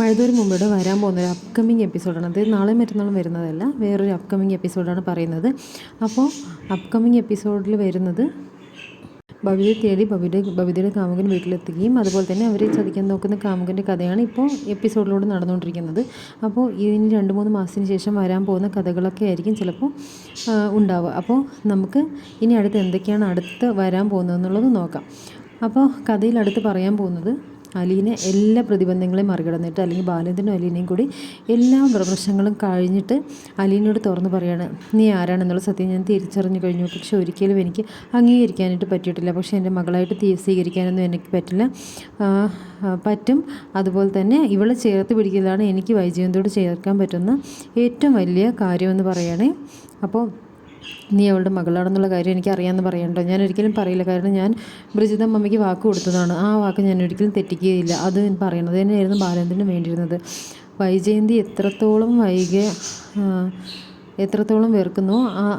മഴതൂര് മുമ്പോട് വരാൻ പോകുന്ന ഒരു അപ്കമിങ് എപ്പിസോഡാണ് അത് നാളെ മറ്റന്നാളും വരുന്നതല്ല വേറൊരു അപ്കമിങ് എപ്പിസോഡാണ് പറയുന്നത്. അപ്പോൾ അപ്കമിങ് എപ്പിസോഡിൽ വരുന്നത് ഭവിതയെ തേടി ഭവിയുടെ ഭവിതയുടെ കാമുകൻ വീട്ടിലെത്തുകയും അതുപോലെ തന്നെ അവരെ ചതിക്കാൻ നോക്കുന്ന കാമുകന്റെ കഥയാണ് ഇപ്പോൾ എപ്പിസോഡിലൂടെ നടന്നുകൊണ്ടിരിക്കുന്നത്. അപ്പോൾ ഇതിന് രണ്ട് മൂന്ന് മാസത്തിന് ശേഷം വരാൻ പോകുന്ന കഥകളൊക്കെ ആയിരിക്കും ചിലപ്പോൾ ഉണ്ടാവുക. അപ്പോൾ നമുക്ക് ഇനി അടുത്ത് എന്തൊക്കെയാണ് അടുത്ത് വരാൻ പോകുന്നതെന്നുള്ളത് നോക്കാം. അപ്പോൾ കഥയിൽ അടുത്ത് പറയാൻ പോകുന്നത് അലീനെ എല്ലാ പ്രതിബന്ധങ്ങളെയും മറികടന്നിട്ട് അല്ലെങ്കിൽ ബാലേന്ദ്രനും അലീനയും കൂടി എല്ലാ പ്രശ്നങ്ങളും കഴിഞ്ഞിട്ട് അലീനോട് തുറന്ന് പറയാണ് നീ ആരാണെന്നുള്ള സത്യം ഞാൻ തിരിച്ചറിഞ്ഞു കഴിഞ്ഞു. പക്ഷെ ഒരിക്കലും എനിക്ക് അംഗീകരിക്കാനായിട്ട് പറ്റിയിട്ടില്ല. പക്ഷേ എന്റെ മകളായിട്ട് തീ സ്വീകരിക്കാനൊന്നും എനിക്ക് പറ്റില്ല. പറ്റും. അതുപോലെ തന്നെ ഇവളെ ചേർത്ത് പിടിക്കലാണ് എനിക്ക് വൈജയന്തോട് ചേർക്കാൻ പറ്റുന്ന ഏറ്റവും വലിയ കാര്യമെന്ന് പറയുകയാണെ അപ്പോൾ നീ അവളുടെ മകളാണെന്നുള്ള കാര്യം എനിക്ക് അറിയാമെന്ന് പറയണ്ടോ ഞാൻ ഒരിക്കലും പറയില്ല. കാരണം ഞാൻ ബ്രിജിത മമ്മിക്ക് വാക്ക് കൊടുത്തതാണ്. ആ വാക്ക് ഞാൻ ഒരിക്കലും തെറ്റിക്കുകയില്ല. അത് പറയണത് തന്നെയായിരുന്നു ബാലേന്ദ്രന് വേണ്ടിയിരുന്നത്. വൈജയന്തി എത്രത്തോളം വൈകി എത്രത്തോളം വെറുക്കുന്നു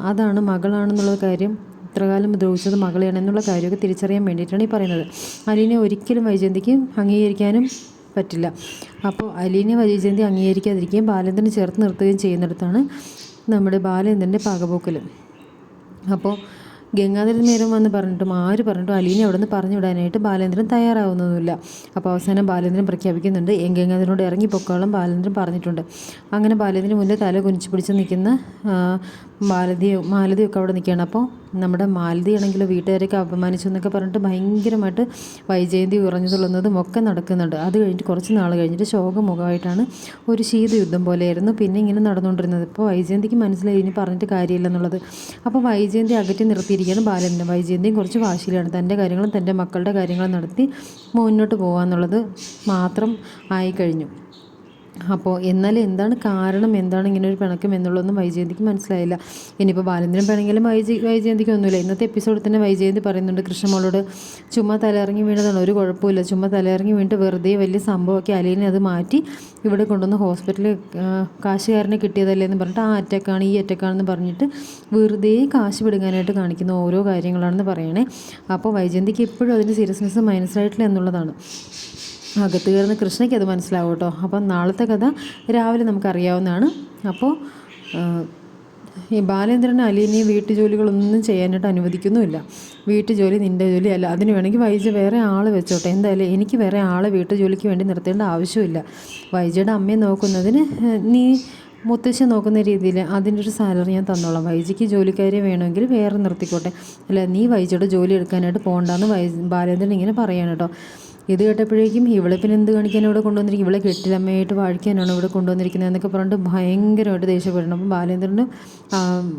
അതാണ് മകളാണെന്നുള്ള കാര്യം ഇത്രകാലം ദ്രോഹിച്ചത് മകളെയാണ് എന്നുള്ള കാര്യമൊക്കെ തിരിച്ചറിയാൻ വേണ്ടിയിട്ടാണ് ഈ പറയുന്നത്. അലീനെ ഒരിക്കലും വൈജയന്തിക്ക് അംഗീകരിക്കാനും പറ്റില്ല. അപ്പോൾ അലീനെ വൈജയന്തി അംഗീകരിക്കാതിരിക്കുകയും ബാലേന്ദ്രനെ ചേർത്ത് നിർത്തുകയും ചെയ്യുന്നിടത്താണ് നമ്മുടെ ബാലേന്ദ്രന്റെ പാകപോക്കൽ അപ്പോൾ ഗംഗാധരൻ നേരം വന്ന് പറഞ്ഞിട്ടും ആര് പറഞ്ഞിട്ടും അലീനെ അവിടെ നിന്ന് പറഞ്ഞു വിടാനായിട്ട് ബാലേന്ദ്രൻ തയ്യാറാവുന്നതുമില്ല അപ്പോൾ അവസാനം ബാലേന്ദ്രൻ പ്രഖ്യാപിക്കുന്നുണ്ട് ഗംഗാധരനോട് ഇറങ്ങിപ്പോക്കോളം പൊക്കോളം ബാലേന്ദ്രൻ പറഞ്ഞിട്ടുണ്ട്. അങ്ങനെ ബാലേന്ദ്രൻ മുന്നേ തല കുനിച്ചു പിടിച്ച് നിൽക്കുന്ന മാലതിയോ മാലതിയൊക്കെ അവിടെ നിൽക്കുകയാണ്. അപ്പോൾ നമ്മുടെ മാലതി ആണെങ്കിൽ വീട്ടുകാരെയൊക്കെ അപമാനിച്ചു എന്നൊക്കെ പറഞ്ഞിട്ട് ഭയങ്കരമായിട്ട് വൈജയന്തി ഉറഞ്ഞു തുള്ളുന്നതും ഒക്കെ നടക്കുന്നുണ്ട്. അത് കഴിഞ്ഞിട്ട് കുറച്ച് നാൾ കഴിഞ്ഞിട്ട് ശോകമുഖമായിട്ടാണ് ഒരു ശീതയുദ്ധം പോലെയായിരുന്നു പിന്നെ ഇങ്ങനെ നടന്നുകൊണ്ടിരുന്നത്. ഇപ്പോൾ വൈജയന്തിക്ക് മനസ്സിലായി ഇനി പറഞ്ഞിട്ട് കാര്യമില്ലെന്നുള്ളത് അപ്പോൾ വൈജയന്തി അകറ്റി നിർത്തിയിരിക്കുകയാണ് ബാലന്റെ വൈജയന്തിയും കുറച്ച് വാശിയിലാണ്. തന്റെ കാര്യങ്ങളും തന്റെ മക്കളുടെ കാര്യങ്ങളും നടത്തി മുന്നോട്ട് പോകാമെന്നുള്ളത് മാത്രം ആയിക്കഴിഞ്ഞു. അപ്പോൾ എന്നാൽ എന്താണ് കാരണം? എന്താണ് ഇങ്ങനെ ഒരു പിണക്കം എന്നുള്ളതൊന്നും വൈജയന്തിക്ക് മനസ്സിലായില്ല. ഇനിയിപ്പോൾ ബാലേന്ദ്രൻ പിണങ്ങിയാലും വൈജി വൈജയന്തിക്ക് ഒന്നുമില്ല. ഇന്നത്തെ എപ്പിസോഡിൽ തന്നെ വൈജയന്തി പറയുന്നുണ്ട് കൃഷ്ണമോളോട് ചുമ്മാ തലയിറങ്ങി വീണതാണ് ഒരു കുഴപ്പമില്ല ചുമ്മാ തലയിറങ്ങി വീണിട്ട് വെറുതെ വലിയ സംഭവമൊക്കെ അലീനെ അത് മാറ്റി ഇവിടെ കൊണ്ടുവന്ന് ഹോസ്പിറ്റലിൽ കാശുകാരനെ കിട്ടിയതല്ലേ എന്ന് പറഞ്ഞിട്ട് ആ അറ്റക്കാണ് ഈ അറ്റക്കാണെന്ന് പറഞ്ഞിട്ട് വെറുതെ കാശ് വിടുങ്ങാനായിട്ട് കാണിക്കുന്ന ഓരോ കാര്യങ്ങളാണെന്ന് പറയണേ. അപ്പോൾ വൈജയന്തിക്ക് എപ്പോഴും അതിന്റെ സീരിയസ്നെസ് മനസ്സിലായിട്ടില്ല എന്നുള്ളതാണ്. അകത്ത് കയറുന്ന കൃഷ്ണയ്ക്ക് അത് മനസ്സിലാവും കേട്ടോ അപ്പം നാളത്തെ കഥ രാവിലെ നമുക്കറിയാവുന്നതാണ്. അപ്പോൾ ഈ ബാലേന്ദ്രൻ അലീനി അലീനെ വീട്ടുജോലികളൊന്നും ചെയ്യാനായിട്ട് അനുവദിക്കുന്നുമില്ല. വീട്ടു ജോലി നിന്റെ ജോലി അല്ല അതിന് വേണമെങ്കിൽ വൈജ വേറെ ആൾ വെച്ചോട്ടെ. എന്തായാലും എനിക്ക് വേറെ ആളെ വീട്ടുജോലിക്ക് വേണ്ടി നിർത്തേണ്ട ആവശ്യമില്ല. വൈജയുടെ അമ്മയെ നോക്കുന്നതിന് നീ മുത്തശ്ശൻ നോക്കുന്ന രീതിയിൽ അതിന്റെ ഒരു സാലറി ഞാൻ തന്നോളാം. വൈജിക്ക് ജോലിക്കാരെ വേണമെങ്കിൽ വേറെ നിർത്തിക്കോട്ടെ. അല്ല നീ വൈജയുടെ ജോലി എടുക്കാനായിട്ട് പോകണ്ടെന്ന് വൈ ബാലേന്ദ്രൻ ഇങ്ങനെ പറയാണ് കേട്ടോ ഇത് കേട്ടപ്പോഴേക്കും ഇവളെ പിന്നെ എന്ത് കാണിക്കാൻ ഇവിടെ കൊണ്ടുവന്നിരിക്കും ഇവളെ കെട്ടിലമ്മയായിട്ട് വാഴിക്കാനാണ് ഇവിടെ കൊണ്ടുവന്നിരിക്കുന്നത് എന്നൊക്കെ പറഞ്ഞിട്ട് ഭയങ്കരമായിട്ട് ദേഷ്യപ്പെടണം അപ്പം ബാലേന്ദ്രനും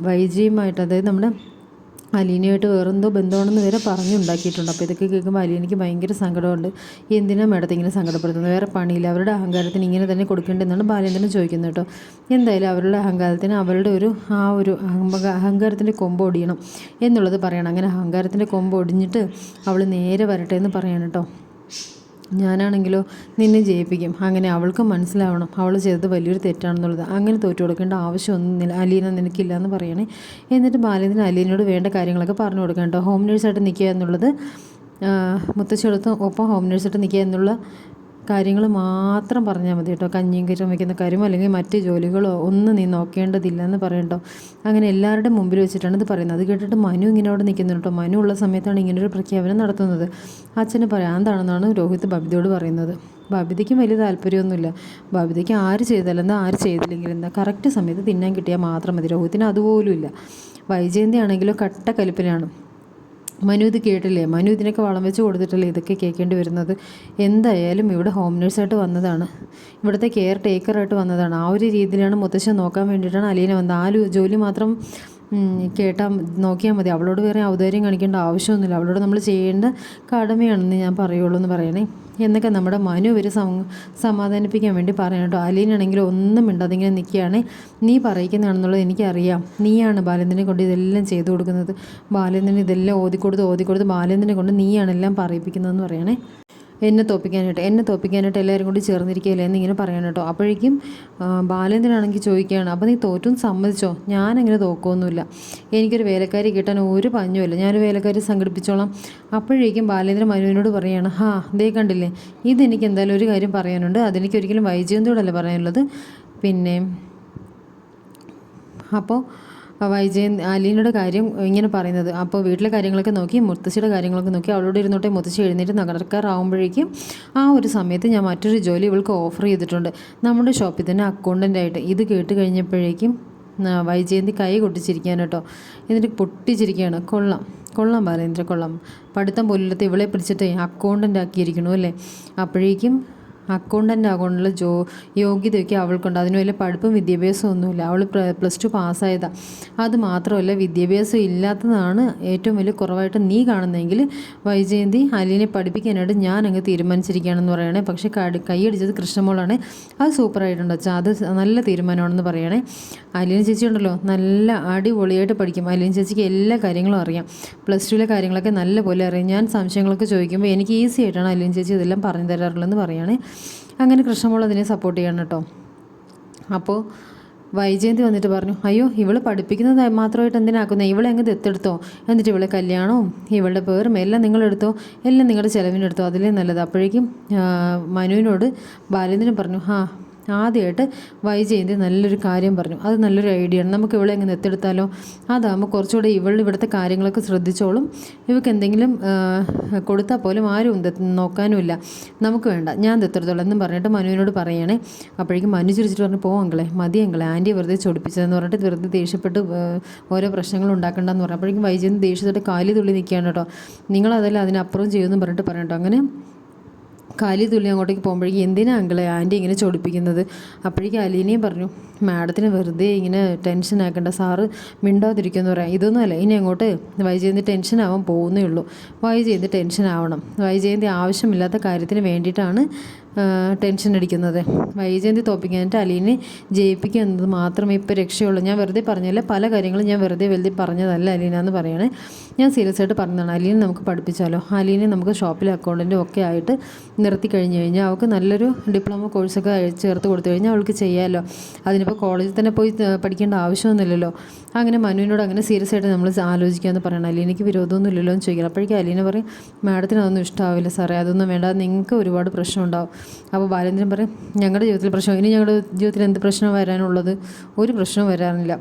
വൈജിയുമായിട്ട് അതായത് നമ്മുടെ അലീനയായിട്ട് വേറെന്തോ ബന്ധമാണെന്ന് വരെ പറഞ്ഞുണ്ടാക്കിയിട്ടുണ്ട്. അപ്പോൾ ഇതൊക്കെ കേൾക്കുമ്പോൾ അലീനയ്ക്ക് ഭയങ്കര സങ്കടമുണ്ട്. എന്തിനാണ് മേഡത്തെ ഇങ്ങനെ സങ്കടപ്പെടുത്തുന്നത്? വേറെ പണിയില്ല. അവരുടെ അഹങ്കാരത്തിന് ഇങ്ങനെ തന്നെ കൊടുക്കേണ്ടതെന്നാണ് ബാലേന്ദ്രൻ ചോദിക്കുന്നത് കേട്ടോ. എന്തായാലും അവരുടെ അഹങ്കാരത്തിന് അവരുടെ ഒരു ആ ഒരു അഹങ്കാരത്തിന്റെ കൊമ്പ് ഒടിയണം എന്നുള്ളത് പറയണം. അങ്ങനെ അഹങ്കാരത്തിന്റെ കൊമ്പ് ഒടിഞ്ഞിട്ട് അവൾ നേരെ വരട്ടെ എന്ന് പറയണം കേട്ടോ. ഞാനാണെങ്കിലോ നിന്നെ ജയിപ്പിക്കും. അങ്ങനെ അവൾക്ക് മനസ്സിലാവണം. അവൾ ചെയ്തത് വലിയൊരു തെറ്റാണെന്നുള്ളത്. അങ്ങനെ തോറ്റു കൊടുക്കേണ്ട ആവശ്യമൊന്നും അലീന നിനക്കില്ല എന്ന് പറയണേ. എന്നിട്ട് ബാലേന്ദ്രൻ അലീനോട് വേണ്ട കാര്യങ്ങളൊക്കെ പറഞ്ഞു കൊടുക്കണം കേട്ടോ. ഹോം നേഴ്സായിട്ട് നിൽക്കുക എന്നുള്ളത് മുത്തശ്ശിയോടൊത്ത് ഒപ്പം ഹോം നേഴ്സായിട്ട് നിൽക്കുക എന്നുള്ള കാര്യങ്ങൾ മാത്രം പറഞ്ഞാൽ മതി കേട്ടോ. കഞ്ഞിയും കയറ്റം വയ്ക്കുന്ന കാര്യമോ അല്ലെങ്കിൽ മറ്റ് ജോലികളോ ഒന്നും നീ നോക്കേണ്ടതില്ല എന്ന് പറയട്ടോ അങ്ങനെ എല്ലാവരുടെ മുമ്പിൽ വെച്ചിട്ടാണ് ഇത് പറയുന്നത്. അത് കേട്ടിട്ട് മനു ഇങ്ങനെ അവിടെ നിൽക്കുന്നു കേട്ടോ. മനു ഉള്ള സമയത്താണ് ഇങ്ങനൊരു പ്രഖ്യാപനം നടത്തുന്നത്. അച്ഛന് പറയാന്താണെന്നാണ് രോഹിത് ബബിതയോട് പറയുന്നത്? ബബിതയ്ക്കും വലിയ താല്പര്യമൊന്നുമില്ല. ബബിതയ്ക്ക് ആര് ചെയ്താലെന്താ ആര് ചെയ്തില്ലെങ്കിലെന്താ കറക്റ്റ് സമയത്ത് തിന്നാൻ കിട്ടിയാൽ മാത്രം മതി. രോഹിത്തിന് അതുപോലും ഇല്ല വൈജയന്തി ആണെങ്കിലും കട്ട കലിപ്പിലാണ്. മനു ഇത് കേട്ടില്ലേ? മനു ഇതിനൊക്കെ വളം വെച്ച് കൊടുത്തിട്ടല്ലേ ഇതൊക്കെ കേൾക്കേണ്ടി വരുന്നത്? എന്തായാലും ഇവിടെ ഹോം നേഴ്സായിട്ട് വന്നതാണ്. ഇവിടുത്തെ കെയർ ടേക്കറായിട്ട് വന്നതാണ്. ആ ഒരു രീതിയിലാണ് മുത്തശ്ശൻ നോക്കാൻ വേണ്ടിയിട്ടാണ് അലീന വന്നത്. ആ ജോലി മാത്രം കേട്ടാൽ നോക്കിയാൽ മതി. അവളോട് വേറെ ഔദാര്യം കാണിക്കേണ്ട ആവശ്യമൊന്നുമില്ല. അവളോട് നമ്മൾ ചെയ്യേണ്ട കടമയാണെന്ന് ഞാൻ പറയുള്ളൂ എന്ന് പറയണേ. എന്നൊക്കെ നമ്മുടെ മനു ഇവർ സമാധാനിപ്പിക്കാൻ വേണ്ടി പറയണം കേട്ടോ. അലീനാണെങ്കിൽ ഒന്നും മിണ്ടാതിങ്ങനെ നിൽക്കുകയാണ്. നീ പറയിക്കുന്നതാണെന്നുള്ളത് എനിക്കറിയാം. നീയാണ് ബാലേന്ദ്രനെ കൊണ്ട് ഇതെല്ലാം ചെയ്തു കൊടുക്കുന്നത്. ബാലേന്ദ്രൻ ഇതെല്ലാം ഓതിക്കൊടുത്ത് ഓതിക്കൊടുത്ത് ബാലേന്ദ്രനെ കൊണ്ട് നീയാണെല്ലാം പറയിപ്പിക്കുന്നതെന്ന് പറയണേ. എന്നെ തോപ്പിക്കാനായിട്ട് എന്നെ തോപ്പിക്കാനായിട്ട് എല്ലാവരും കൂടി ചേർന്നിരിക്കുകയല്ലേ എന്നിങ്ങനെ പറയണം കേട്ടോ. അപ്പോഴേക്കും ബാലേന്ദ്രനാണെങ്കിൽ ചോദിക്കുകയാണ് അപ്പോൾ നീ തോറ്റും സമ്മതിച്ചോ? ഞാനങ്ങനെ തോക്കൊന്നുമില്ല എനിക്കൊരു വേലക്കാരി കിട്ടാൻ ഒരു പഞ്ഞുമില്ല. ഞാനൊരു വേലക്കാരി സംഘടിപ്പിച്ചോളാം. അപ്പോഴേക്കും ബാലേന്ദ്രൻ മനുവിനോട് പറയുകയാണ് ഹാ ദേ കണ്ടില്ലേ ഇതെനിക്ക് എന്തായാലും ഒരു കാര്യം പറയാനുണ്ട്. അതെനിക്ക് ഒരിക്കലും വൈജയന്തോടല്ല പറയാനുള്ളത്. പിന്നെ അപ്പോൾ വൈജയൻ അലീനയുടെ കാര്യം ഇങ്ങനെ പറയുന്നത്. അപ്പോൾ വീട്ടിലെ കാര്യങ്ങളൊക്കെ നോക്കി മുത്തശ്ശിയുടെ കാര്യങ്ങളൊക്കെ നോക്കി അവളോട് ഇരുന്നോട്ടെ മുത്തശ്ശി എഴുന്നേറ്റ് നടക്കാറാവുമ്പോഴേക്കും ആ ഒരു സമയത്ത് ഞാൻ മറ്റൊരു ജോലി ഇവൾക്ക് ഓഫർ ചെയ്തിട്ടുണ്ട്. നമ്മുടെ ഷോപ്പിൽ തന്നെ അക്കൗണ്ടന്റ് ആയിട്ട്. ഇത് കേട്ട് കഴിഞ്ഞപ്പോഴേക്കും വൈജയന്തി കൈ കൊട്ടിച്ചിരിക്കാൻ കേട്ടോ. എന്നിട്ട് പൊട്ടിച്ചിരിക്കുകയാണ്. കൊള്ളാം കൊള്ളാം ബാലേന്ദ്ര കൊള്ളാം. പഠിത്തം പോലില്ലാത്ത ഇവളെ പിടിച്ചിട്ട് അക്കൗണ്ടന്റ് ആക്കിയിരിക്കണു അല്ലേ? അപ്പോഴേക്കും അക്കൗണ്ടന്റ് ആകാനുള്ള ജോ യോഗ്യതയൊക്കെ അവൾക്കുണ്ട്. അതിന് വലിയ പഠിപ്പും വിദ്യാഭ്യാസവും ഒന്നുമില്ല. അവൾ പ്ലസ് ടു പാസ്സായതാണ് അത് മാത്രമല്ല വിദ്യാഭ്യാസം ഇല്ലാത്തതാണ് ഏറ്റവും വലിയ കുറവായിട്ട് നീ കാണുന്നതെങ്കിൽ വൈജയന്തി അലീനെ പഠിപ്പിക്കാനായിട്ട് ഞാൻ അങ്ങ് തീരുമാനിച്ചിരിക്കുകയാണെന്ന് പറയണേ. പക്ഷേ കടി കൈയടിച്ചത് കൃഷ്ണമോളാണ്. അത് സൂപ്പറായിട്ടുണ്ട് അച്ഛാ. അത് നല്ല തീരുമാനമാണെന്ന് പറയണേ. അലീന ചേച്ചി ഉണ്ടല്ലോ നല്ല അടിപൊളിയായിട്ട് പഠിക്കും. അലീന ചേച്ചിക്ക് എല്ലാ കാര്യങ്ങളും അറിയാം. പ്ലസ് ടുവിലെ കാര്യങ്ങളൊക്കെ നല്ല പോലെ അറിയാം. ഞാൻ സംശയങ്ങളൊക്കെ ചോദിക്കുമ്പോൾ എനിക്ക് ഈസി ആയിട്ടാണ് അലീന ചേച്ചി ഇതെല്ലാം പറഞ്ഞു തരാറുള്ളതെന്ന് പറയുകയാണേ അങ്ങനെ കൃഷ്ണമോൾ അതിനെ സപ്പോർട്ട് ചെയ്യണം കേട്ടോ. അപ്പോൾ വൈജയന്തി വന്നിട്ട് പറഞ്ഞു അയ്യോ ഇവൾ പഠിപ്പിക്കുന്നത് മാത്രമായിട്ട് എന്തിനാക്കുന്നത് ഇവളെ അങ്ങ് ദത്തെടുത്തോ? എന്നിട്ട് ഇവളെ കല്യാണവും ഇവളുടെ പേരും എല്ലാം നിങ്ങളെടുത്തോ? എല്ലാം നിങ്ങളുടെ ചിലവിനെടുത്തോ? അതിലേ നല്ലത്. അപ്പോഴേക്കും മനുവിനോട് ബാലേന്ദ്രൻ പറഞ്ഞു ആ ആദ്യമായിട്ട് വൈജയന്തി നല്ലൊരു കാര്യം പറഞ്ഞു. അത് നല്ലൊരു ഐഡിയ ആണ്. നമുക്ക് ഇവളെ ഇങ്ങനെ എത്തെടുത്താലോ? അതാകുമ്പോൾ കുറച്ചുകൂടെ ഇവൾ ഇവിടുത്തെ കാര്യങ്ങളൊക്കെ ശ്രദ്ധിച്ചോളും. ഇവൾക്ക് എന്തെങ്കിലും കൊടുത്താൽ പോലും ആരും നോക്കാനുമില്ല നമുക്ക് വേണ്ട. ഞാൻ ദത്തെടുത്തോളാം എന്നും പറഞ്ഞിട്ട് മനുവിനോട് പറയണേ. അപ്പോഴേക്കും മനു ചിരിച്ചിട്ട് പറഞ്ഞു പോ അങ്കളെ മതി അങ്കളെ. ആന്റി വെറുതെ ചൊടിപ്പിച്ചതെന്ന് പറഞ്ഞിട്ട് വെറുതെ ദേഷ്യപ്പെട്ട് ഓരോ പ്രശ്നങ്ങൾ ഉണ്ടാക്കണ്ടെന്ന് പറഞ്ഞു. അപ്പോഴേക്കും വൈജയന്തി ദേഷ്യത്തോടെ കാലി തുള്ളി നിൽക്കുകയാണ് കേട്ടോ. നിങ്ങളതല്ല അതിനപ്പുറം ചെയ്യുമെന്ന് പറഞ്ഞിട്ട് പറയട്ടോ അങ്ങനെ കാലി തുള്ളി അങ്ങോട്ടേക്ക് പോകുമ്പോഴേക്കും എന്തിനാ അങ്കിളെ ആന്റി ഇങ്ങനെ ചൊടിപ്പിക്കുന്നത്? അപ്പോഴേക്കും അലീനയും പറഞ്ഞു മാഡത്തിന് വെറുതെ ഇങ്ങനെ ടെൻഷൻ ആക്കേണ്ട സാറ് മിണ്ടാതിരിക്കുമെന്ന് പറയാം. ഇതൊന്നുമല്ല ഇനി അങ്ങോട്ട് വൈജയന്തി ടെൻഷൻ ആവാൻ പോകുന്നേ ഉള്ളൂ. വൈജയന്തി ടെൻഷൻ ആവണം. വൈജയന്തി ആവശ്യമില്ലാത്ത കാര്യത്തിന് വേണ്ടിയിട്ടാണ് ടെൻഷൻ അടിക്കുന്നത്. വൈജയന്തി തോപ്പിക്കാനായിട്ട് അലീനെ ജയിപ്പിക്കുക എന്നത് മാത്രമേ ഇപ്പോൾ രക്ഷയുള്ളൂ. ഞാൻ വെറുതെ പറഞ്ഞല്ല പല കാര്യങ്ങളും ഞാൻ വെറുതെ വെറുതെ പറഞ്ഞതല്ല അലീന എന്ന് പറയണേ. ഞാൻ സീരിയസ് ആയിട്ട് പറഞ്ഞതാണ്. അലീനെ നമുക്ക് പഠിപ്പിച്ചാലോ? അലീനെ നമുക്ക് ഷോപ്പിലെ അക്കൗണ്ടന്റും ഒക്കെ ആയിട്ട് നിർത്തി കഴിഞ്ഞു കഴിഞ്ഞാൽ അവൾക്ക് നല്ലൊരു ഡിപ്ലോമ കോഴ്സൊക്കെ ചേർത്ത് കൊടുത്തു കഴിഞ്ഞാൽ അവൾക്ക് ചെയ്യാമല്ലോ അതിനിപ്പോൾ കോളേജിൽ തന്നെ പോയി പഠിക്കേണ്ട ആവശ്യമൊന്നുമില്ലല്ലോ? അങ്ങനെ മനുവിനോട് അങ്ങനെ സീരിയസ് ആയിട്ട് നമ്മൾ ആലോചിക്കാമെന്ന് പറയണം. അലീനയ്ക്ക് വിരോധമൊന്നും ഇല്ലല്ലോ എന്ന് ചോദിക്കണം അപ്പോഴേക്കും അലീന പറയും മാഡത്തിന് അതൊന്നും ഇഷ്ടമാവില്ല സാറേ. അതൊന്നും വേണ്ട. നിങ്ങൾക്ക് ഒരുപാട് പ്രശ്നം ഉണ്ടാവും അപ്പോൾ ബാലേന്ദ്രൻ പറയും ഞങ്ങളുടെ ജീവിതത്തിൽ പ്രശ്നം ഇനി ഞങ്ങളുടെ ജീവിതത്തിൽ എന്ത് പ്രശ്നം വരാനുള്ളത്? ഒരു പ്രശ്നവും വരാനില്ല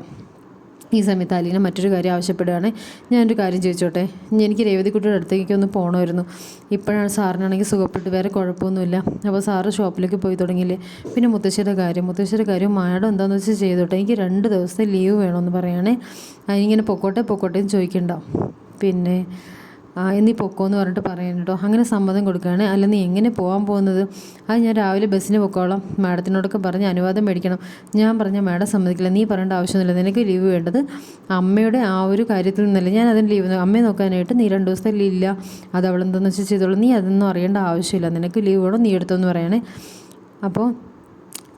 ഈ സമയത്ത് അലീന മറ്റൊരു കാര്യം ആവശ്യപ്പെടുകയാണ്. ഞാനൊരു കാര്യം ചോദിച്ചോട്ടെ? എനിക്ക് രേവതിക്കുട്ടിയുടെ അടുത്തേക്ക് ഒന്ന് പോകണമായിരുന്നു ഇപ്പോഴാണ് സാറിനാണെങ്കിൽ സുഖപ്പെട്ട് വേറെ കുഴപ്പമൊന്നുമില്ല. അപ്പോൾ സാറ് ഷോപ്പിലേക്ക് പോയി തുടങ്ങിയില്ലേ? പിന്നെ മുത്തശ്ശിയുടെ കാര്യം മുത്തശ്ശിയുടെ കാര്യം മാഡം എന്താണെന്ന് വെച്ചാൽ ചെയ്തോട്ടെ? എനിക്ക് രണ്ട് ദിവസത്തെ ലീവ് വേണമെന്ന് പറയുകയാണേ അതിനിങ്ങനെ പൊക്കോട്ടെ പൊക്കോട്ടെ എന്ന് ചോദിക്കണ്ട. പിന്നെ ആ പൊക്കോ എന്ന് പറഞ്ഞിട്ട് പറയാൻ കേട്ടോ അങ്ങനെ സമ്മതം കൊടുക്കുകയാണ്. അല്ല നീ എങ്ങനെ പോകാൻ പോകുന്നത്? അത് ഞാൻ രാവിലെ ബസ്സിന് പൊക്കോളാം. മാഡത്തിനോടൊക്കെ പറഞ്ഞ് അനുവാദം മേടിക്കണം. ഞാൻ പറഞ്ഞ മാഡം സമ്മതിക്കില്ല. നീ പറയേണ്ട ആവശ്യമൊന്നുമില്ല. നിനക്ക് ലീവ് വേണ്ടത് അമ്മയുടെ ആ ഒരു കാര്യത്തിൽ നിന്നല്ല. ഞാൻ അതിന് ലീവ് അമ്മയെ നോക്കാനായിട്ട് നീ രണ്ട് ദിവസത്തെ ഇല്ല. അത് അവളെന്താണെന്ന് വെച്ചാൽ ചെയ്തോളൂ. നീ അതൊന്നും അറിയേണ്ട ആവശ്യമില്ല. നിനക്ക് ലീവ് വേണം. നീ എടുത്തോന്ന് പറയണേ. അപ്പോൾ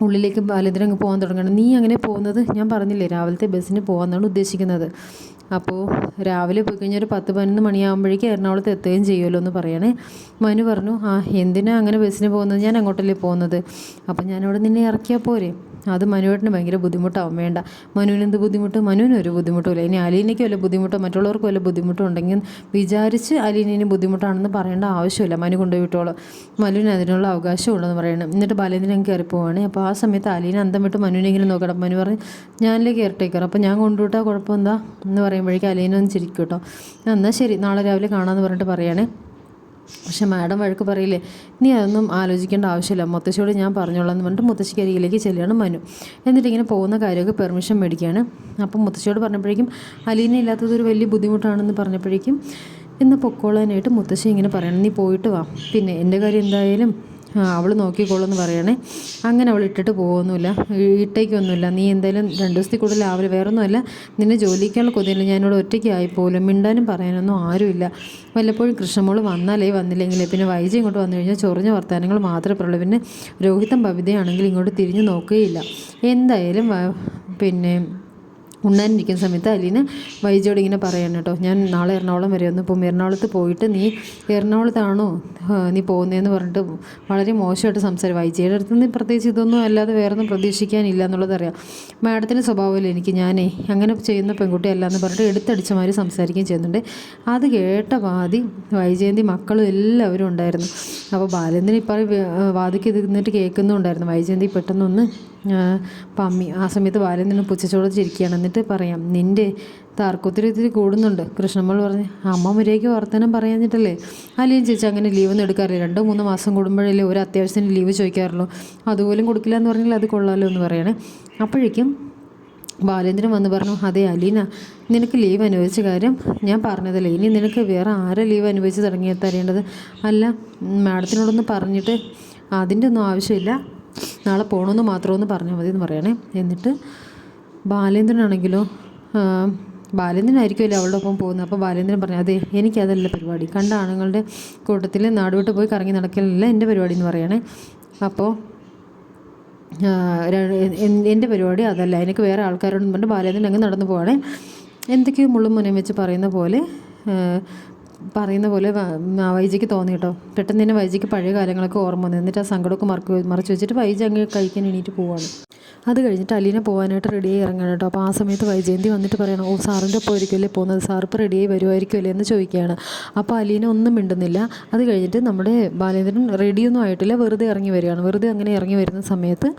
ഉള്ളിലേക്ക് ബാലേന്ദ്രൻ അങ്ങ് പോകാൻ തുടങ്ങണം നീ അങ്ങനെ പോകുന്നത്? ഞാൻ പറഞ്ഞില്ലേ രാവിലത്തെ ബസ്സിന് പോകാമെന്നാണ് ഉദ്ദേശിക്കുന്നത്. അപ്പോൾ രാവിലെ പോയി കഴിഞ്ഞാൽ ഒരു പത്ത് പതിനൊന്ന് മണിയാകുമ്പോഴേക്കും എറണാകുളത്ത് എത്തുകയും ചെയ്യുമല്ലോ എന്ന് പറയണേ. മനു പറഞ്ഞു ആ എന്തിനാ അങ്ങനെ ബസ്സിന് പോകുന്നത്? ഞാൻ അങ്ങോട്ടല്ലേ പോകുന്നത്. അപ്പം ഞാനവിടെ നിന്നെ ഇറക്കിയാൽ പോരെ. അത് മനുവേട്ടന് ഭയങ്കര ബുദ്ധിമുട്ടാവും. വേണ്ട. മനുവിന് എന്ത് ബുദ്ധിമുട്ട്? മനുവിന് ഒരു ബുദ്ധിമുട്ടുമില്ല. ഇനി അലീനയ്ക്ക് വല്ല ബുദ്ധിമുട്ടോ മറ്റുള്ളവർക്ക് വല്ല ബുദ്ധിമുട്ടോ ഉണ്ടെങ്കിൽ വിചാരിച്ച് അലീനിന് ബുദ്ധിമുട്ടാണെന്ന് പറയേണ്ട ആവശ്യമില്ല. മനു കൊണ്ടുപോയി വിട്ടോളൂ. മനുവിന് അതിനുള്ള അവകാശമുണ്ടെന്ന് പറയണം. എന്നിട്ട് ബാലേന്ദ്രൻ കയറി പോവാണ് അപ്പോൾ ആ സമയത്ത് അലീന അന്തം വിട്ട് മനുവിനെ ഇങ്ങനെ നോക്കണം. മനു പറഞ്ഞ് ഞാനിലെ കെയർ അപ്പോൾ ഞാൻ കൊണ്ടുവിട്ടാൽ കുഴപ്പം എന്താ എന്ന് പറയുമ്പോഴേക്കും അലീന ഒന്ന് ചിരിക്കും കേട്ടോ. എന്നാൽ ശരി. നാളെ രാവിലെ കാണാമെന്ന് പറഞ്ഞിട്ട് പറയണേ. പക്ഷെ മാഡം വഴക്ക് പറയില്ലേ നീ അതൊന്നും ആലോചിക്കേണ്ട ആവശ്യമില്ല മുത്തശ്ശിയോട് ഞാൻ പറഞ്ഞോളാം എന്ന് പറഞ്ഞിട്ട് മുത്തശ്ശിക്ക് അരികിലേക്ക് ചെല്ലുകയാണ് മനു. എന്നിട്ട് ഇങ്ങനെ പോകുന്ന കാര്യമൊക്കെ പെർമിഷൻ മേടിക്കുകയാണ്. അപ്പം മുത്തശ്ശിയോട് പറഞ്ഞപ്പോഴേക്കും അലീന ഇല്ലാത്തത് ഒരു വലിയ ബുദ്ധിമുട്ടാണെന്ന് പറഞ്ഞപ്പോഴേക്കും ഇന്ന് പൊക്കോളാനായിട്ട് മുത്തശ്ശി ഇങ്ങനെ പറയണം നീ പോയിട്ട് വാ പിന്നെ എന്റെ കാര്യം എന്തായാലും അവൾ നോക്കിക്കോളെന്ന് പറയണേ. അങ്ങനെ അവൾ ഇട്ടിട്ട് പോകുന്നുമില്ല ഇട്ടേക്കൊന്നുമില്ല. നീ എന്തായാലും രണ്ട് ദിവസത്തിൽ കൂടുതൽ രാവിലെ വേറൊന്നുമല്ല. നിന്നെ ജോലിക്കാനുള്ള കൊതിയില്ല. ഞാനിവിടെ ഒറ്റയ്ക്ക് പോലും മിണ്ടാനും പറയാനൊന്നും ആരുമില്ല. വല്ലപ്പോഴും കൃഷ്ണമോൾ വന്നാലേ വന്നില്ലെങ്കിൽ പിന്നെ വൈജി ഇങ്ങോട്ട് വന്നു കഴിഞ്ഞാൽ ചൊറിഞ്ഞ വർത്തമാനങ്ങൾ മാത്രമേ പറയുള്ളൂ. പിന്നെ രോഹിതം ഭവിതയാണെങ്കിൽ ഇങ്ങോട്ട് തിരിഞ്ഞു നോക്കുകയില്ല. എന്തായാലും പിന്നെ ഉണ്ണാനിരിക്കുന്ന സമയത്ത് അലീന വൈജോട് ഇങ്ങനെ പറയാണ് കേട്ടോ ഞാൻ നാളെ എറണാകുളം വരെ ഒന്ന് പോകും എറണാകുളത്ത് പോയിട്ട് നീ എറണാകുളത്താണോ നീ പോകുന്നതെന്ന് പറഞ്ഞിട്ട് വളരെ മോശമായിട്ട് സംസാരം വൈജയുടെ അടുത്ത് നിന്ന് പ്രത്യേകിച്ച് ഇതൊന്നും അല്ലാതെ വേറെ ഒന്നും പ്രതീക്ഷിക്കാനില്ല എന്നുള്ളത് അറിയാം. മാഡത്തിന്റെ സ്വഭാവമല്ലേ എനിക്ക് ഞാനേ അങ്ങനെ ചെയ്യുന്ന പെൺകുട്ടി അല്ല എന്ന് പറഞ്ഞിട്ട് എടുത്തടിച്ച സംസാരിക്കുകയും ചെയ്യുന്നുണ്ട്. അത് കേട്ട വാദി വൈജയന്തി മക്കളും എല്ലാവരും ഉണ്ടായിരുന്നു. അപ്പോൾ ബാലേന്ദ്രൻ ഇപ്പോൾ വാദിക്ക് നിന്നിട്ട് കേൾക്കുന്നുണ്ടായിരുന്നു. വൈജയന്തി പെട്ടെന്നൊന്ന് പമ്മി ആ സമയത്ത് ബാലേന്ദ്രൻ പുച്ഛിച്ചോട് ചിരിക്കുകയാണ് എന്നിട്ട് പറയാം നിന്റെ തർക്കത്തിൽ ഇത്തിരി കൂടുന്നുണ്ട്. കൃഷ്ണമ്മൾ പറഞ്ഞ് അമ്മ മുരയ്ക്ക് വർത്തമാനം പറയാഞ്ഞിട്ടല്ലേ? അല്ലേ ചേച്ചി അങ്ങനെ ലീവ് ഒന്നും എടുക്കാറില്ല. രണ്ടോ മൂന്നോ മാസം കൂടുമ്പോഴല്ലേ ഒരു അത്യാവശ്യത്തിന് ലീവ് ചോദിക്കാറുള്ളൂ. അതുപോലും കൊടുക്കില്ല എന്ന് പറഞ്ഞാൽ അത് കൊള്ളാമല്ലോ എന്ന് പറയണേ. അപ്പോഴേക്കും ബാലേന്ദ്രൻ വന്ന് പറഞ്ഞു അതെ അലീന നിനക്ക് ലീവ് അനുവദിച്ച കാര്യം ഞാൻ പറഞ്ഞതല്ലേ. ഇനി നിനക്ക് വേറെ ആരെ ലീവ് അനുവദിച്ച് തുടങ്ങി തരേണ്ടത് അല്ല മാഡത്തിനോടൊന്ന് പറഞ്ഞിട്ട് അതിന്റെ ഒന്നും ആവശ്യമില്ല. നാളെ പോകണമെന്ന് മാത്രമെന്ന് പറഞ്ഞാൽ മതി എന്ന് പറയണേ. എന്നിട്ട് ബാലേന്ദ്രനാണെങ്കിലോ ബാലേന്ദ്രനായിരിക്കുമല്ലോ അവളുടെ ഒപ്പം പോകുന്നത് അപ്പോൾ ബാലേന്ദ്രൻ പറഞ്ഞു അതെ എനിക്കതല്ല പരിപാടി. കണ്ട ആണുങ്ങളുടെ കൂട്ടത്തിൽ നാടുവിട്ട് പോയി കറങ്ങി നടക്കലല്ല എന്റെ പരിപാടി എന്ന് പറയണേ അപ്പോൾ എന്റെ പരിപാടി അതല്ല. എനിക്ക് വേറെ ആൾക്കാരോടും പറഞ്ഞിട്ട് ബാലേന്ദ്രൻ അങ്ങ് നടന്നു പോവാണേ. എന്തൊക്കെയോ മുള്ളും മുനയും വെച്ച് പറയുന്ന പോലെ പറയുന്ന പോലെ വൈജിക്ക് തോന്നി കേട്ടോ. പെട്ടെന്ന് തന്നെ വൈജിക്ക് പഴയ കാര്യങ്ങളൊക്കെ ഓർമ്മ വന്നു. എന്നിട്ട് ആ സങ്കടമൊക്കെ മറക്ക് മറച്ചു വെച്ചിട്ട് വൈജി അങ്ങ് കഴിക്കാൻ എണീറ്റ് പോവാണ്. അത് കഴിഞ്ഞിട്ട് അലീന പോകാനായിട്ട് റെഡിയായി ഇറങ്ങണം കേട്ടോ. അപ്പോൾ ആ സമയത്ത് വൈജയന്തി വന്നിട്ട് പറയണം ഓ സാറിന്റെ ഒപ്പം ആയിരിക്കുമല്ലേ പോകുന്നത്? സാർ ഇപ്പോൾ റെഡിയായി വരുമായിരിക്കുമല്ലേ എന്ന് ചോദിക്കുകയാണ്. അപ്പോൾ അലീന ഒന്നും മിണ്ടുന്നില്ല. അത് കഴിഞ്ഞിട്ട് നമ്മുടെ ബാലേന്ദ്രൻ റെഡിയൊന്നും ആയിട്ടില്ല. വെറുതെ ഇറങ്ങി വരികയാണ്. വെറുതെ അങ്ങനെ ഇറങ്ങി വരുന്ന സമയത്ത്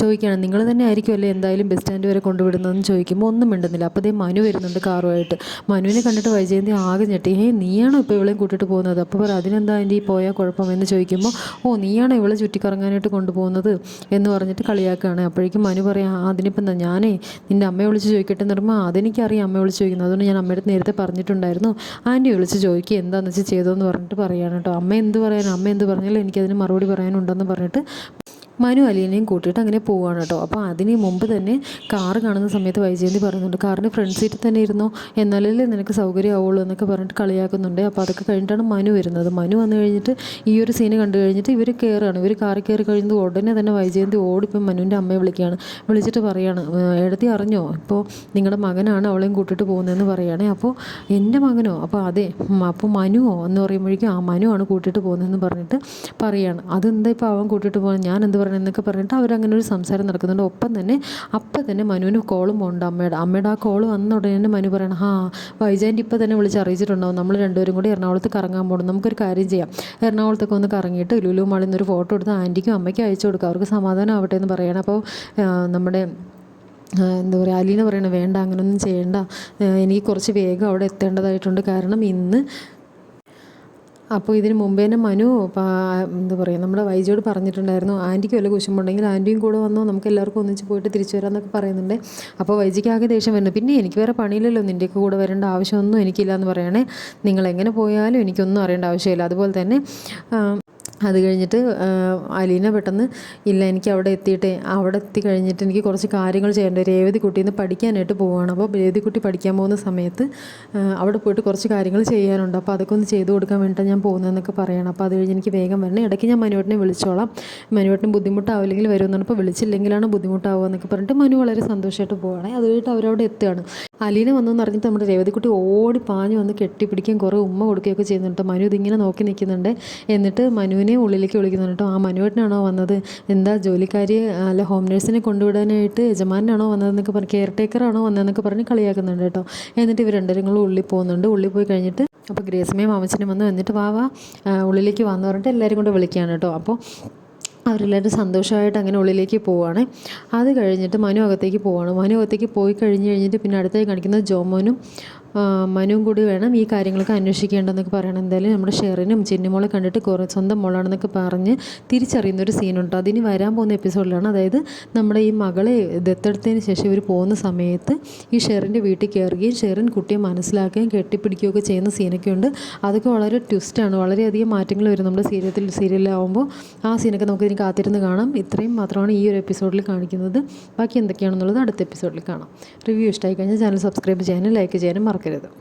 ചോദിക്കുകയാണ് നിങ്ങൾ തന്നെ ആയിരിക്കുമല്ലേ എന്തായാലും ബസ് സ്റ്റാൻഡ് വരെ കൊണ്ടുവിടുന്നതെന്ന്? ചോദിക്കുമ്പോൾ ഒന്നും മിണ്ടുന്നില്ല. അപ്പോൾ അതേ മനു വരുന്നുണ്ട് കാറുമായിട്ട് മനുവിനെ കണ്ടിട്ട് വൈജയന്തി ആകെ ഞെട്ടി. ഹേ നീയാണോ ഇപ്പോൾ ഇവളെയും കൂട്ടിയിട്ട് പോകുന്നത്? അപ്പോൾ പറ അതിനെന്താ എന്റെ ഈ പോയാൽ കുഴപ്പം? എന്ന് ചോദിക്കുമ്പോൾ ഓ നീയാണോ ഇവളെ ചുറ്റിക്കറങ്ങാനായിട്ട് കൊണ്ടുപോകുന്നത്? എന്ന് പറഞ്ഞിട്ട് കളിയാക്കുകയാണ് അപ്പോഴേക്കും മനു പറയാം അതിനിപ്പം എന്താ ഞാനേ നിന്റെ അമ്മയെ വിളിച്ച് ചോദിക്കട്ടെ എന്ന് പറയുമ്പോൾ അതെനിക്കറിയാം അമ്മയെ വിളിച്ച് ചോദിക്കുന്നത്. അതുകൊണ്ട് ഞാൻ അമ്മയുടെ നേരത്തെ പറഞ്ഞിട്ടുണ്ടായിരുന്നു. ആന്റി വിളിച്ച് ചോദിക്കുക എന്താണെന്ന് വെച്ചാൽ ചെയ്തോന്ന് പറഞ്ഞിട്ട് പറയുകയാണ് കേട്ടോ. അമ്മ എന്ത് പറയാൻ അമ്മ എന്ത് പറഞ്ഞാലും എനിക്കതിന് മറുപടി പറയാനുണ്ടെന്ന് പറഞ്ഞിട്ട് മനു അലീനയും കൂട്ടിയിട്ട് അങ്ങനെ പോവുകയാണ് കേട്ടോ. അപ്പോൾ അതിന് മുമ്പ് തന്നെ കാർ കാണുന്ന സമയത്ത് വൈജയന്തി പറയുന്നുണ്ട് കാറിന് ഫ്രണ്ട് സീറ്റിൽ തന്നെ ഇരുന്നോ? എന്നാലല്ലേ നിനക്ക് സൗകര്യമാവുള്ളൂ എന്നൊക്കെ പറഞ്ഞിട്ട് കളിയാക്കുന്നുണ്ട്. അപ്പോൾ അതൊക്കെ കഴിഞ്ഞിട്ടാണ് മനു വരുന്നത്. മനു വന്നു കഴിഞ്ഞിട്ട് ഈ ഒരു സീന് കണ്ടു കഴിഞ്ഞിട്ട് ഇവർ കയറുകയാണ് ഇവർ കാറിൽ കയറി കഴിയുന്നത് ഉടനെ തന്നെ വൈജയന്തി ഓടിപ്പം മനുവിന്റെ അമ്മയെ വിളിക്കുകയാണ്. വിളിച്ചിട്ട് പറയുകയാണ് എഴുതി അറിഞ്ഞോ? ഇപ്പോൾ നിങ്ങളുടെ മകനാണ് അവളെയും കൂട്ടിയിട്ട് പോകുന്നതെന്ന് പറയുകയാണെ അപ്പോൾ എന്റെ മകനോ? അപ്പോൾ അതെ. അപ്പോൾ മനുവോ? എന്ന് പറയുമ്പോഴേക്കും ആ മനുവാണ് കൂട്ടിയിട്ട് പോകുന്നതെന്ന് പറഞ്ഞിട്ട് പറയുകയാണ് അതെന്താ ഇപ്പോൾ അവൻ കൂട്ടിയിട്ട് പോകാൻ ഞാൻ എന്ത് പറയണം എന്നൊക്കെ പറഞ്ഞിട്ട് അവരങ്ങനെ ഒരു സംസാരം നടക്കുന്നുണ്ട്. ഒപ്പം തന്നെ അപ്പം തന്നെ മനുവിന് കോളും പോകുന്നുണ്ട് അമ്മയുടെ. അമ്മയുടെ ആ കോൾ വന്ന ഉടനെ തന്നെ മനു പറയണം ആ വൈജയന്റെ ഇപ്പം തന്നെ വിളിച്ച് അറിയിച്ചിട്ടുണ്ടാവും. നമ്മൾ രണ്ടുപേരും കൂടി എറണാകുളത്ത് കറങ്ങാൻ പോകണം നമുക്കൊരു കാര്യം ചെയ്യാം. എറണാകുളത്തൊക്കെ ഒന്ന് കറങ്ങിയിട്ട് ലുലു മാളിൽ നിന്നൊരു ഫോട്ടോ എടുത്ത് ആന്റിക്കും അമ്മയ്ക്കും അയച്ചു കൊടുക്കുക അവർക്ക് സമാധാനം ആവട്ടെ എന്ന് പറയണം. അപ്പോൾ നമ്മുടെ എന്താ പറയുക അലീന പറയണ വേണ്ട അങ്ങനെയൊന്നും ചെയ്യേണ്ട. എനിക്ക് കുറച്ച് വേഗം അവിടെ എത്തേണ്ടതായിട്ടുണ്ട്. കാരണം ഇന്ന് അപ്പോൾ ഇതിന് മുമ്പേ തന്നെ മനു എന്താ പറയുക നമ്മുടെ വൈജയോട് പറഞ്ഞിട്ടുണ്ടായിരുന്നു ആന്റിക്ക് വല്ല കുശുമ്പുണ്ടെങ്കിൽ ആന്റിയും കൂടെ വന്നോ നമുക്ക് എല്ലാവർക്കും ഒന്നിച്ച് പോയിട്ട് തിരിച്ചു വരാമെന്നൊക്കെ പറയുന്നുണ്ട്. അപ്പോൾ വൈജിക്ക് ആകെ ദേഷ്യം വരുന്നു. പിന്നെ എനിക്ക് വേറെ പണിയില്ലല്ലോ നിന്റെയൊക്കെ കൂടെ വരേണ്ട ആവശ്യമൊന്നും എനിക്കില്ല എന്ന് പറയണേ. നിങ്ങൾ എങ്ങനെ പോയാലും എനിക്കൊന്നും അറിയേണ്ട ആവശ്യമില്ല. അതുപോലെ തന്നെ അത് കഴിഞ്ഞിട്ട് അലീന പെട്ടെന്ന് ഇല്ല എനിക്ക് അവിടെ എത്തിയിട്ട് അവിടെ എത്തി കഴിഞ്ഞിട്ട് എനിക്ക് കുറച്ച് കാര്യങ്ങൾ ചെയ്യേണ്ട രേവതി കുട്ടിയിൽ നിന്ന് പഠിക്കാനായിട്ട് പോവുകയാണ് അപ്പോൾ രേവതി കുട്ടി പഠിക്കാൻ പോകുന്ന സമയത്ത് അവിടെ പോയിട്ട് കുറച്ച് കാര്യങ്ങൾ ചെയ്യാനുണ്ട്. അപ്പോൾ അതൊക്കെ ഒന്ന് ചെയ്തു കൊടുക്കാൻ വേണ്ടിയിട്ടാണ് ഞാൻ പോകുന്നതെന്നൊക്കെ പറയണം. അപ്പോൾ അത് കഴിഞ്ഞ് എനിക്ക് വേഗം വരണം. ഇടയ്ക്ക് ഞാൻ മനുവേട്ടനെ വിളിച്ചോളാം. മനുവേട്ടന് ബുദ്ധിമുട്ടാവില്ലെങ്കിൽ വരുമെന്നാണ് അപ്പോൾ വിളിച്ചില്ലെങ്കിലാണ് ബുദ്ധിമുട്ടാവുക എന്നൊക്കെ പറഞ്ഞിട്ട് മനു വളരെ സന്തോഷമായിട്ട് പോവുകയാണ് അത് കഴിഞ്ഞിട്ട് അവരവിടെ എത്തുകയാണ്. അലീന വന്നെന്ന് പറഞ്ഞിട്ട് നമ്മുടെ രേവതിക്കുട്ടി ഓടി പാഞ്ഞു വന്ന് കെട്ടിപ്പിടിക്കാൻ കുറേ ഉമ്മ കൊടുക്കുകയൊക്കെ ചെയ്യുന്നുണ്ട്. മനു ഇതിങ്ങനെ നോക്കി നിൽക്കുന്നുണ്ട്. എന്നിട്ട് മനുവിനെ ഉള്ളിലേക്ക് വിളിക്കുന്നുണ്ട് കേട്ടോ. ആ മനുവേട്ടനാണോ വന്നത്? എന്താ ജോലിക്കാരി അല്ല ഹോം നേഴ്സിനെ കൊണ്ടുവിടാനായിട്ട് യജമാനാണോ വന്നതെന്നൊക്കെ പറഞ്ഞ് കെയർ ടേക്കറാണോ വന്നതെന്നൊക്കെ പറഞ്ഞ് കളിയാക്കുന്നുണ്ട് കേട്ടോ. എന്നിട്ട് ഇവർ രണ്ടുപേരും ഉള്ളിൽ പോകുന്നുണ്ട്. ഉള്ളിൽ പോയി കഴിഞ്ഞിട്ട് അപ്പോൾ ഗ്രേസമയും മാമച്ചനും വന്ന്. വന്നിട്ട് വാ വാ ഉള്ളിലേക്ക് വന്നു പറഞ്ഞിട്ട് എല്ലാവരും കൊണ്ട് വിളിക്കുകയാണ് കേട്ടോ. അപ്പോൾ അവരെല്ലാവരും സന്തോഷമായിട്ട് അങ്ങനെ ഉള്ളിലേക്ക് പോവാണ് അത് കഴിഞ്ഞിട്ട് മനു അകത്തേക്ക് പോവാണ് മനു അകത്തേക്ക് പോയി കഴിഞ്ഞ് കഴിഞ്ഞിട്ട് പിന്നെ അടുത്തായി കാണിക്കുന്നത് ജോമോനും മനുവും കൂടി വേണം ഈ കാര്യങ്ങളൊക്കെ അന്വേഷിക്കേണ്ടതെന്നൊക്കെ പറയണം. എന്തായാലും നമ്മുടെ ഷെറിനും ചിന്നിമോളെ കണ്ടിട്ട് കുറേ സ്വന്തം മോളാണെന്നൊക്കെ പറഞ്ഞ് തിരിച്ചറിയുന്ന ഒരു സീനുണ്ട്. അതിന് വരാൻ പോകുന്ന എപ്പിസോഡിലാണ്. അതായത് നമ്മുടെ ഈ മകളെ ദത്തെടുത്തതിന് ശേഷം ഇവർ പോകുന്ന സമയത്ത് ഈ ഷെറിന്റെ വീട്ടിൽ കയറുകയും ഷെറിൻ കുട്ടിയെ മനസ്സിലാക്കുകയും കെട്ടിപ്പിടിക്കുകയൊക്കെ ചെയ്യുന്ന സീനൊക്കെ ഉണ്ട്. അതൊക്കെ വളരെ ട്വിസ്റ്റാണ്. വളരെയധികം മാറ്റങ്ങൾ വരും നമ്മുടെ സീരിയത്തിൽ സീരിയലാവുമ്പോൾ ആ സീനൊക്കെ നമുക്ക് ഇതിന് കാത്തിരുന്ന് കാണാം. ഇത്രയും മാത്രമാണ് ഈ ഒരു എപ്പിസോഡിൽ കാണിക്കുന്നത്. ബാക്കി എന്തൊക്കെയാണെന്നുള്ളത് അടുത്ത എപ്പിസോഡിൽ കാണാം. റിവ്യൂ ഇഷ്ടമായി കഴിഞ്ഞാൽ ചാനൽ സബ്സ്ക്രൈബ് ചെയ്യാനും ലൈക്ക് ചെയ്യാനും മറക്കരുത്. করে দাও